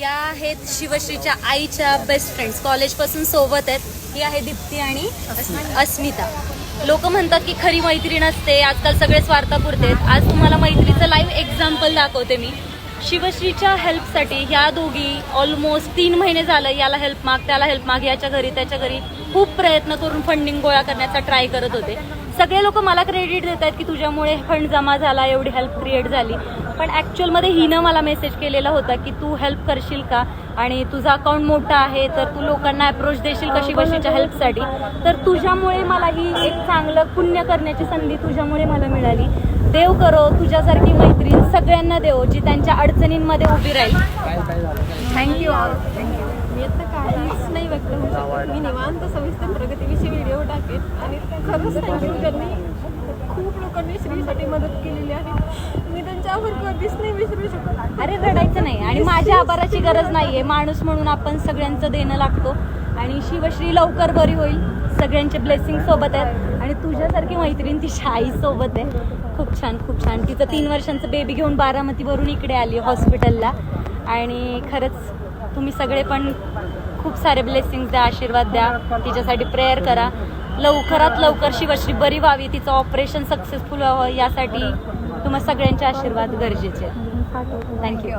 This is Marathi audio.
या आहेत शिवश्रीच्या आईच्या बेस्ट फ्रेंड्स कॉलेजपासून सोबत आहेत. ही आहे दीप्ती आणि अस्मिता. लोक म्हणतात की खरी मैत्रीण असते. आजकाल सगळे स्वार्थापुरते आहेत. आज तुम्हाला मैत्रीचं लाईव्ह एक्झाम्पल दाखवते मी. शिवश्रीच्या हेल्पसाठी ह्या दोघी ऑलमोस्ट तीन महिने झालं याला हेल्प माग त्याला हेल्प माग याच्या घरी त्याच्या घरी खूप प्रयत्न करून फंडिंग गोळा करण्याचा ट्राय करत होते. सगळे लोक मला क्रेडिट देत आहेत की तुझ्यामुळे फंड जमा झाला एवढी हेल्प क्रिएट झाली. पण ॲक्च्युअलमध्ये हिनं मला मेसेज केलेला होता की तू हेल्प करशील का? आणि तुझा अकाउंट मोठा आहे तर तू लोकांना अप्रोच देशील का शिवश्रीच्या हेल्पसाठी तर तुझ्यामुळे मला ही एक चांगलं पुण्य करण्याची संधी तुझ्यामुळे मला मिळाली. देव करो तुझ्यासारखी मैत्रीण सगळ्यांना देव जी त्यांच्या अडचणींमध्ये उभी राहील. थँक्यू मी आता काहीच नाही व्यक्त होऊ शकत. मी निवांत सविस्तर आणि खरंच थँक्यू त्यांनी. खूप लोकांनी श्रीसाठी मदत केलेली आहे. मी त्यांच्या आभार कधीच नाही विसरू शकत. अरे रडायचं नाही. आणि माझ्या आभाराची गरज नाहीये. माणूस म्हणून आपण सगळ्यांचं देणं लागतो. आणि शिवश्री लवकर बरी होईल. सगळ्यांचे ब्लेसिंग सोबत आहेत. आणि तुझ्यासारखी मैत्रीण तिच्या आई सोबत आहे. खूप छान खूप छान. तिचं तीन वर्षांचं बेबी घेऊन बारामतीवरून इकडे आली हॉस्पिटलला आणि खरंच तुम्ही सगळे पण खूप सारे ब्लेसिंग द्या आशीर्वाद द्या. तिच्यासाठी प्रेयर करा. लवकरात लवकर शिवश्री बरी व्हावी तिचं ऑपरेशन सक्सेसफुल व्हावं यासाठी तुम्हाला सगळ्यांचे आशीर्वाद गरजेचे आहेत. थँक्यू